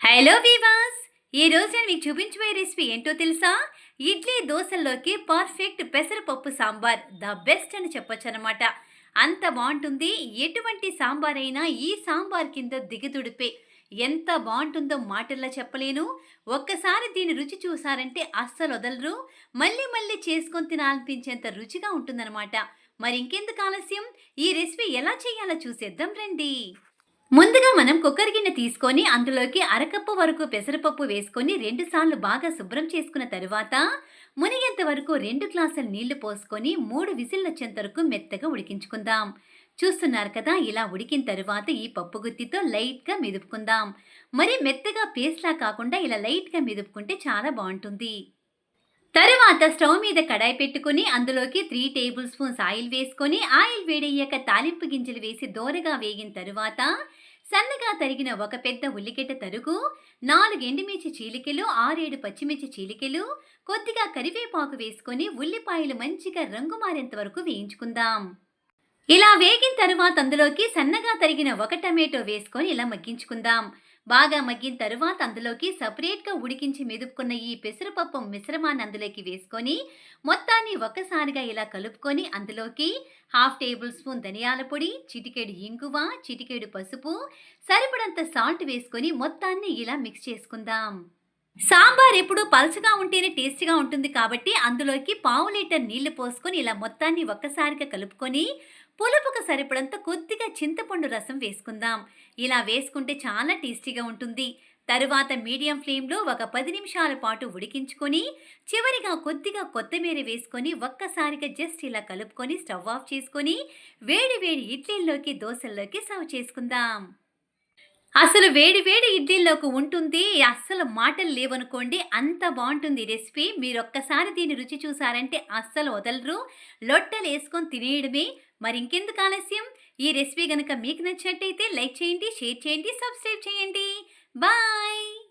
Hello వీవాస్ ఈరోజు నేను మీకు చూపించబోయే రెసిపీ ఏంటో తెలుసా? ఇడ్లీ దోశల్లోకి పర్ఫెక్ట్ పెసరపప్పు సాంబార్ ద బెస్ట్ అని చెప్పొచ్చు అనమాట అంత బాగుంటుంది. ఎటువంటి సాంబార్ అయినా ఈ సాంబార్ కింద దిగదుడిపే. ఎంత బాగుంటుందో మాటల్లో చెప్పలేను. ఒక్కసారి దీని రుచి చూసారంటే అస్సలు వదలరు. మళ్ళీ మళ్ళీ చేసుకొని తినాలనిపించేంత రుచిగా ఉంటుందన్నమాట. మరి ఇంకెందుకు ఆలస్యం? ఈ రెసిపీ ఎలా చేయాలో చూసేద్దాం రండి. ముందుగా మనం కుక్కర్ గిన్నె తీసుకొని అందులోకి అరకప్పు వరకు పెసరపప్పు వేసుకొని రెండు సార్లు బాగా శుభ్రం చేసుకున్న తరువాత మునిగేంత వరకు రెండు గ్లాసుల నీళ్ళు పోసుకొని మూడు విజిల్లు వచ్చేంత వరకు మెత్తగా ఉడికించుకుందాం. చూస్తున్నారు కదా ఇలా ఉడికిన తరువాత ఈ పప్పు గుత్తితో లైట్గా మెదుపుకుందాం. మరి మెత్తగా పేస్ట్లా కాకుండా ఇలా లైట్గా మెదుపుకుంటే చాలా బాగుంటుంది. తరువాత స్టవ్ మీద కడాయి పెట్టుకుని అందులోకి త్రీ టేబుల్ స్పూన్స్ ఆయిల్ వేసుకొని ఆయిల్ వేడయ్యాక తాలింపు గింజలు వేసి దోరగా వేగిన తరువాత సన్నగా తరిగిన ఒక పెద్ద ఉల్లిగడ్డ తరుగు నాలుగు ఎండుమిర్చి చీలికలు ఆరేడు పచ్చిమిర్చి చీలికలు కొద్దిగా కరివేపాకు వేసుకొని ఉల్లిపాయలు మంచిగా రంగు మారేంత వరకు వేయించుకుందాం. ఇలా వేగిన తరువాత అందులోకి సన్నగా తరిగిన ఒక టమాటో వేసుకొని ఇలా మగ్గించుకుందాం. బాగా మగ్గిన తరువాత అందులోకి సపరేట్గా ఉడికించి మెదుపుకున్న ఈ పెసరపప్పు మిశ్రమాన్ని అందులోకి వేసుకొని మొత్తాన్ని ఒక్కసారిగా ఇలా కలుపుకొని అందులోకి హాఫ్ టేబుల్ స్పూన్ ధనియాల పొడి చిటికేడు ఇంగువ చిటికేడు పసుపు సరిపడంత సాల్ట్ వేసుకొని మొత్తాన్ని ఇలా మిక్స్ చేసుకుందాం. సాంబార్ ఎప్పుడు పలుచగా ఉంటేనే టేస్టీగా ఉంటుంది కాబట్టి అందులోకి పావు లీటర్ నీళ్ళు పోసుకొని ఇలా మొత్తాన్ని ఒక్కసారిగా కలుపుకొని పులుపుకు సరిపడంత కొద్దిగా చింతపండు రసం వేసుకుందాం. ఇలా వేసుకుంటే చాలా టేస్టీగా ఉంటుంది. తరువాత మీడియం ఫ్లేమ్లో ఒక పది నిమిషాల పాటు ఉడికించుకొని చివరిగా కొద్దిగా కొత్తిమీర వేసుకొని ఒక్కసారిగా జస్ట్ ఇలా కలుపుకొని స్టవ్ ఆఫ్ చేసుకొని వేడి వేడి ఇడ్లీల్లోకి దోశల్లోకి సర్వ్ చేసుకుందాం. అసలు వేడి వేడి ఇడ్లీలోకి ఉంటుంది అస్సలు మాటలు లేవనుకోండి అంత బాగుంటుంది ఈ రెసిపీ. మీరు ఒక్కసారి దీని రుచి చూసారంటే అస్సలు వదలరు. లొట్టలు వేసుకొని తినేయడమే. మరి ఇంకెందుకు ఆలస్యం? ఈ రెసిపీ కనుక మీకు నచ్చినట్టయితే లైక్ చేయండి షేర్ చేయండి సబ్స్క్రైబ్ చేయండి. బాయ్!